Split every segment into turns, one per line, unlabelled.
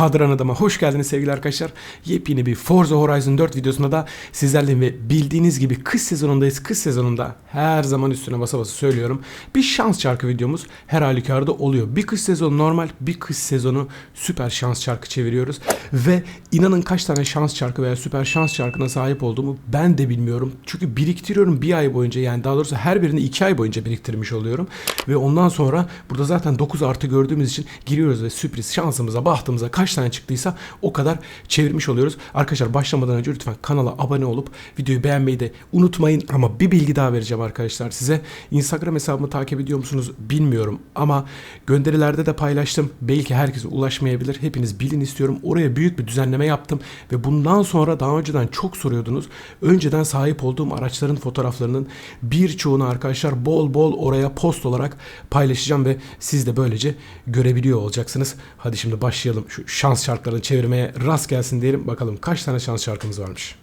Kadran Adam'a hoş geldiniz sevgili arkadaşlar. Yepyeni bir Forza Horizon 4 videosunda da sizlerle ve bildiğiniz gibi kış sezonundayız. Kış sezonunda her zaman üstüne basa basa söylüyorum. Bir şans çarkı videomuz her halükarda oluyor. Bir kış sezonu normal, bir kış sezonu süper şans çarkı çeviriyoruz. Ve inanın kaç tane şans çarkı veya süper şans çarkına sahip olduğumu ben de bilmiyorum. Çünkü biriktiriyorum bir ay boyunca yani daha doğrusu her birini iki ay boyunca biriktirmiş oluyorum. Ve ondan sonra burada zaten 9 artı gördüğümüz için giriyoruz ve sürpriz şansımıza, bahtımıza kaç tane çıktıysa o kadar çevirmiş oluyoruz. Arkadaşlar başlamadan önce lütfen kanala abone olup videoyu beğenmeyi de unutmayın. Ama bir bilgi daha vereceğim arkadaşlar size. Instagram hesabımı takip ediyor musunuz bilmiyorum ama gönderilerde de paylaştım. Belki herkese ulaşmayabilir. Hepiniz bilin istiyorum. Oraya büyük bir düzenleme yaptım ve bundan sonra daha önceden çok soruyordunuz. Önceden sahip olduğum araçların fotoğraflarının birçoğunu arkadaşlar bol bol oraya post olarak paylaşacağım ve siz de böylece görebiliyor olacaksınız. Hadi şimdi başlayalım şu şans şarkılarını çevirmeye rast gelsin diyelim. Bakalım kaç tane şans şarkımız varmış.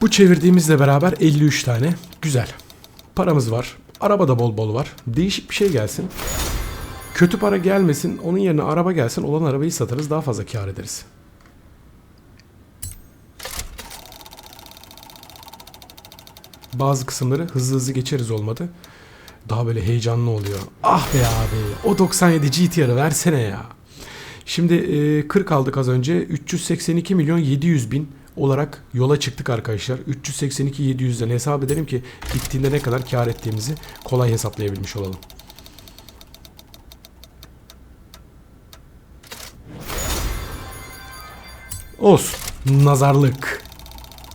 Bu çevirdiğimizle beraber 53 tane. Güzel. Paramız var. Araba da bol bol var. Değişik bir şey gelsin. Kötü para gelmesin. Onun yerine araba gelsin. Olan arabayı satarız. Daha fazla kar ederiz. Bazı kısımları hızlı hızlı geçeriz olmadı. Daha böyle heyecanlı oluyor. Ah be abi. O 97 GTR'ı versene ya. Şimdi e, 40 aldık az önce. 382 milyon 700 bin olarak yola çıktık arkadaşlar. 382 700'den hesap edelim ki bittiğinde ne kadar kar ettiğimizi kolay hesaplayabilmiş olalım. Olsun. Nazarlık.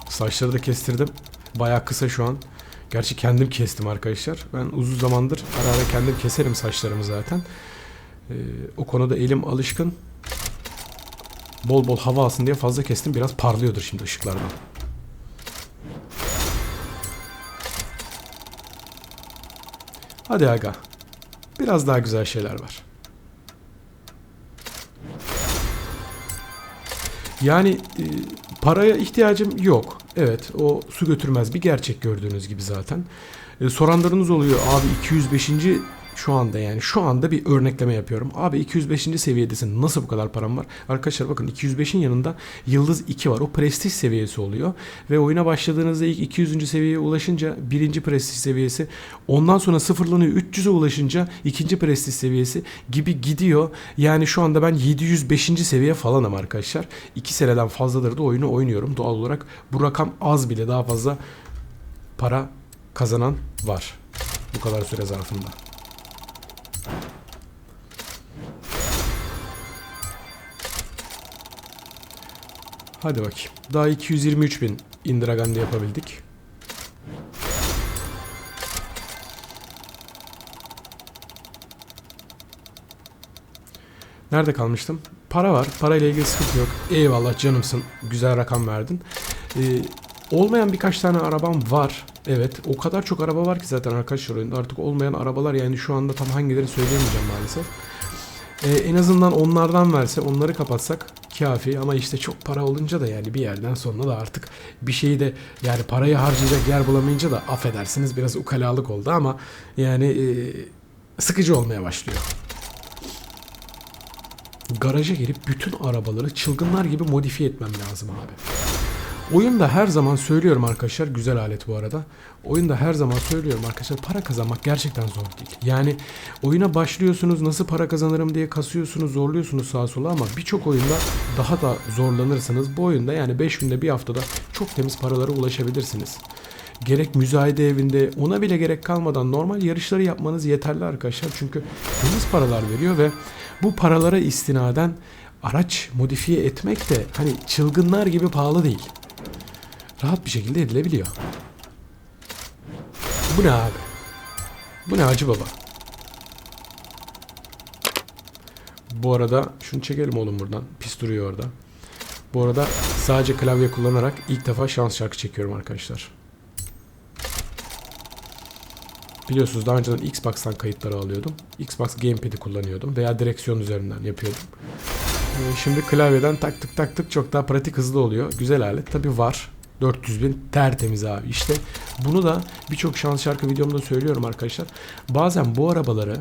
Saçları da kestirdim. Baya kısa şu an. Gerçi kendim kestim arkadaşlar. Ben uzun zamandır ara ara kendim keserim saçlarımı zaten. Ee, o konuda elim alışkın. Bol bol hava alsın diye fazla kestim. Biraz parlıyordur şimdi ışıklardan. Hadi aga. Biraz daha güzel şeyler var. Yani e, paraya ihtiyacım yok. Evet o su götürmez bir gerçek gördüğünüz gibi zaten. E, soranlarınız oluyor abi 205. şu anda yani şu anda bir örnekleme yapıyorum. Abi 205. seviyedesin nasıl bu kadar param var? Arkadaşlar bakın 205'in yanında yıldız 2 var. O prestij seviyesi oluyor. Ve oyuna başladığınızda ilk 200. seviyeye ulaşınca birinci prestij seviyesi. Ondan sonra sıfırlanıyor 300'e ulaşınca ikinci prestij seviyesi gibi gidiyor. Yani şu anda ben 705. seviye falanım arkadaşlar. 2 seneden fazladır da oyunu oynuyorum. Doğal olarak bu rakam az bile daha fazla para kazanan var. Bu kadar süre zarfında. Hadi bakayım. Daha 223 bin Indira Gandhi yapabildik. Nerede kalmıştım? Para var. Parayla ilgili sıkıntı yok. Eyvallah canımsın. Güzel rakam verdin. Ee, olmayan birkaç tane arabam var. Evet. O kadar çok araba var ki zaten arkadaşlar oyunda. Artık olmayan arabalar yani şu anda tam hangileri söyleyemeyeceğim maalesef. Ee, en azından onlardan verse onları kapatsak kafi ama işte çok para olunca da yani bir yerden sonra da artık bir şeyi de yani parayı harcayacak yer bulamayınca da affedersiniz biraz ukalalık oldu ama yani e, sıkıcı olmaya başlıyor. Garaja girip bütün arabaları çılgınlar gibi modifiye etmem lazım abi. Oyunda her zaman söylüyorum arkadaşlar güzel alet bu arada. Oyunda her zaman söylüyorum arkadaşlar para kazanmak gerçekten zor değil. Yani oyuna başlıyorsunuz nasıl para kazanırım diye kasıyorsunuz zorluyorsunuz sağa sola ama birçok oyunda daha da zorlanırsınız. Bu oyunda yani 5 günde bir haftada çok temiz paralara ulaşabilirsiniz. Gerek müzayede evinde ona bile gerek kalmadan normal yarışları yapmanız yeterli arkadaşlar. Çünkü temiz paralar veriyor ve bu paralara istinaden araç modifiye etmek de hani çılgınlar gibi pahalı değil rahat bir şekilde edilebiliyor. Bu ne abi? Bu ne Hacı Baba? Bu arada şunu çekelim oğlum buradan. Pis duruyor orada. Bu arada sadece klavye kullanarak ilk defa şans şarkı çekiyorum arkadaşlar. Biliyorsunuz daha önceden Xbox'tan kayıtları alıyordum. Xbox Gamepad'i kullanıyordum veya direksiyon üzerinden yapıyordum. Ee, şimdi klavyeden taktık taktık çok daha pratik hızlı oluyor. Güzel alet. Tabi var. 400 bin tertemiz abi. İşte bunu da birçok şans şarkı videomda söylüyorum arkadaşlar. Bazen bu arabaları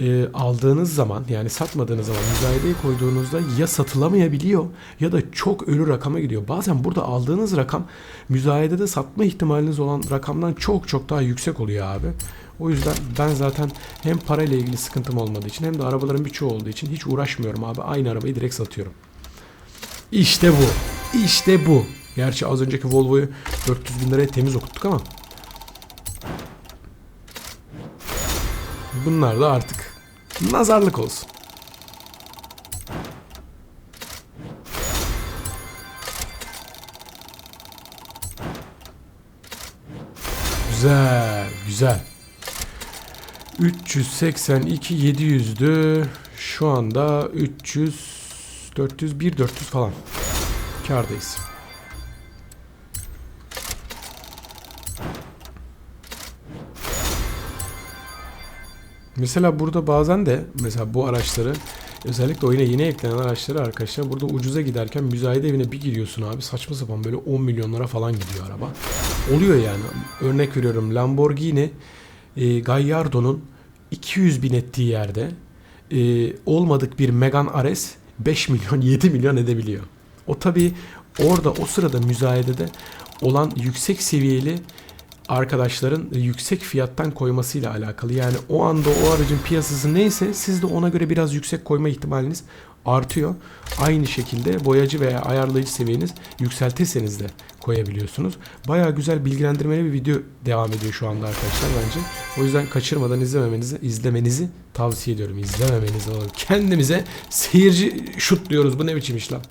e, aldığınız zaman yani satmadığınız zaman müzayedeye koyduğunuzda ya satılamayabiliyor ya da çok ölü rakama gidiyor. Bazen burada aldığınız rakam müzayedede satma ihtimaliniz olan rakamdan çok çok daha yüksek oluyor abi. O yüzden ben zaten hem parayla ilgili sıkıntım olmadığı için hem de arabaların birçoğu olduğu için hiç uğraşmıyorum abi. Aynı arabayı direkt satıyorum. İşte bu. İşte bu. Gerçi az önceki Volvo'yu 400 bin liraya temiz okuttuk ama. Bunlar da artık nazarlık olsun. Güzel, güzel. 382 700'dü. Şu anda 300 400 1 400 falan. Kardayız. Mesela burada bazen de mesela bu araçları özellikle oyuna yeni eklenen araçları arkadaşlar burada ucuza giderken müzayede evine bir giriyorsun abi saçma sapan böyle 10 milyonlara falan gidiyor araba. Oluyor yani. Örnek veriyorum Lamborghini e, Gallardo'nun 200 bin ettiği yerde e, olmadık bir Megane RS 5 milyon 7 milyon edebiliyor. O tabi orada o sırada müzayedede olan yüksek seviyeli arkadaşların yüksek fiyattan koymasıyla alakalı. Yani o anda o aracın piyasası neyse siz de ona göre biraz yüksek koyma ihtimaliniz artıyor. Aynı şekilde boyacı veya ayarlayıcı seviyeniz yükseltirseniz de koyabiliyorsunuz. Baya güzel bilgilendirmeli bir video devam ediyor şu anda arkadaşlar bence. O yüzden kaçırmadan izlememenizi izlemenizi tavsiye ediyorum. İzlememenizi oğlum. Kendimize seyirci şut diyoruz. Bu ne biçim iş lan?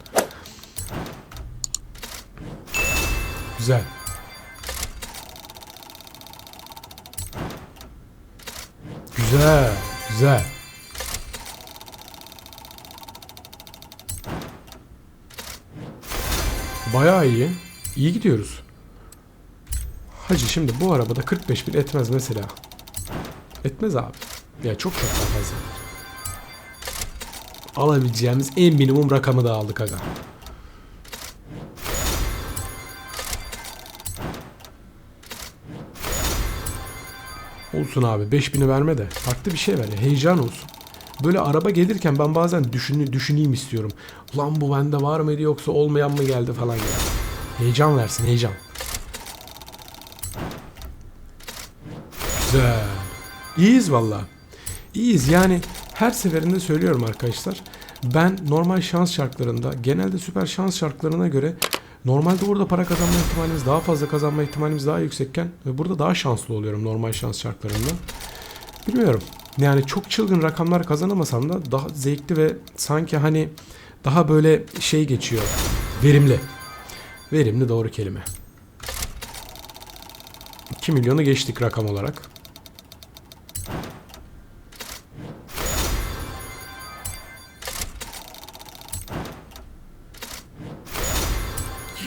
Güzel. Güzel, güzel. Bayağı iyi. İyi gidiyoruz. Hacı şimdi bu arabada 45 bin etmez mesela. Etmez abi. Ya çok çok fazla. Alabileceğimiz en minimum rakamı da aldık aga. Olsun abi 5000'i verme de farklı bir şey ver ya heyecan olsun. Böyle araba gelirken ben bazen düşün, düşüneyim istiyorum. Lan bu bende var mıydı yoksa olmayan mı geldi falan gibi. Heyecan versin heyecan. Güzel. İyiyiz valla. İyiyiz yani her seferinde söylüyorum arkadaşlar. Ben normal şans şartlarında genelde süper şans şartlarına göre Normalde orada para kazanma ihtimalimiz daha fazla kazanma ihtimalimiz daha yüksekken ve burada daha şanslı oluyorum normal şans şartlarında. Bilmiyorum. Yani çok çılgın rakamlar kazanamasam da daha zevkli ve sanki hani daha böyle şey geçiyor. Verimli. Verimli doğru kelime. 2 milyonu geçtik rakam olarak.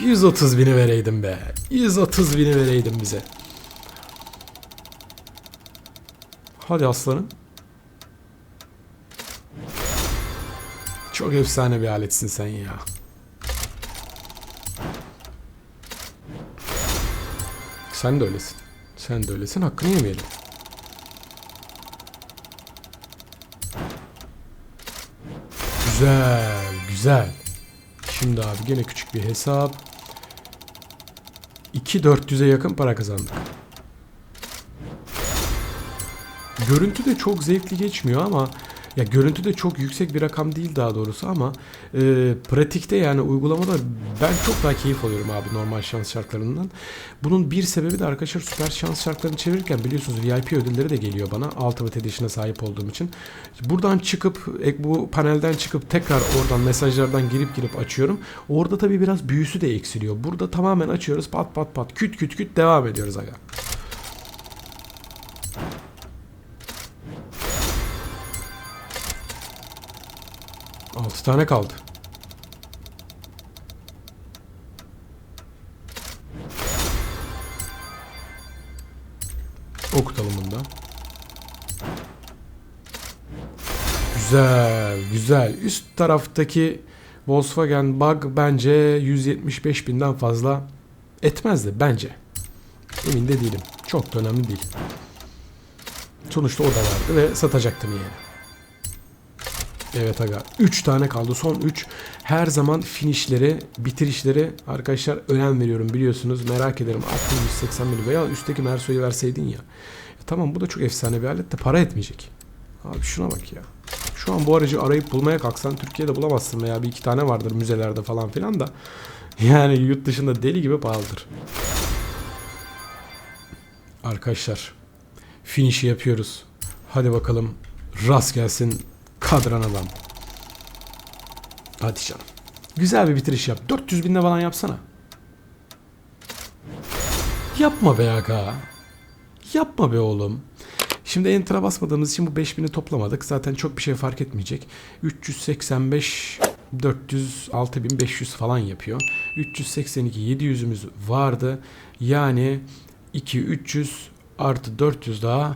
...130 bini vereydim be. 130 bini vereydim bize. Hadi aslanım. Çok efsane bir aletsin sen ya. Sen de öylesin. Sen de öylesin. Hakkını yemeyelim. Güzel, güzel. Şimdi abi gene küçük bir hesap. 2400'e yakın para kazandık. Görüntü de çok zevkli geçmiyor ama ya görüntü çok yüksek bir rakam değil daha doğrusu ama e, pratikte yani uygulamada ben çok daha keyif alıyorum abi normal şans şartlarından. Bunun bir sebebi de arkadaşlar süper şans şartlarını çevirirken biliyorsunuz VIP ödülleri de geliyor bana Ultimate Edition'a sahip olduğum için. Buradan çıkıp bu panelden çıkıp tekrar oradan mesajlardan girip girip açıyorum. Orada tabii biraz büyüsü de eksiliyor. Burada tamamen açıyoruz pat pat pat küt küt küt devam ediyoruz aga. 6 tane kaldı. Okutalım bunu da. Güzel, güzel. Üst taraftaki Volkswagen Bug bence 175 binden fazla etmezdi bence. Emin de değilim. Çok da önemli değil. Sonuçta o da vardı ve satacaktım yani. Evet aga 3 tane kaldı son 3. Her zaman finişleri, bitirişleri arkadaşlar önem veriyorum biliyorsunuz. Merak ederim aklım 180 mili veya üstteki Merso'yu verseydin ya. E tamam bu da çok efsane bir alet de para etmeyecek. Abi şuna bak ya. Şu an bu aracı arayıp bulmaya kalksan Türkiye'de bulamazsın veya bir iki tane vardır müzelerde falan filan da. Yani yurt dışında deli gibi pahalıdır. Arkadaşlar finişi yapıyoruz. Hadi bakalım rast gelsin kadran adam. Hadi canım. Güzel bir bitiriş yap. 400 binde falan yapsana. Yapma be aga. Yapma be oğlum. Şimdi enter'a basmadığımız için bu 5000'i toplamadık. Zaten çok bir şey fark etmeyecek. 385 400 6500 falan yapıyor. 382 700'ümüz vardı. Yani 2 300 artı 400 daha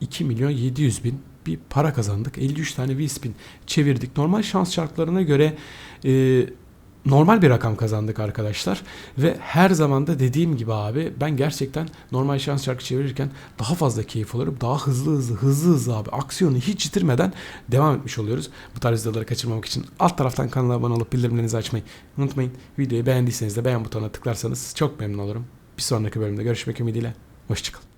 2 milyon 700 bin bir para kazandık. 53 tane V-spin çevirdik. Normal şans şartlarına göre e, normal bir rakam kazandık arkadaşlar. Ve her zaman da dediğim gibi abi ben gerçekten normal şans şarkı çevirirken daha fazla keyif alırım. Daha hızlı hızlı hızlı hızlı abi aksiyonu hiç yitirmeden devam etmiş oluyoruz. Bu tarz videoları kaçırmamak için alt taraftan kanala abone olup bildirimlerinizi açmayı unutmayın. Videoyu beğendiyseniz de beğen butonuna tıklarsanız çok memnun olurum. Bir sonraki bölümde görüşmek ümidiyle. Hoşçakalın.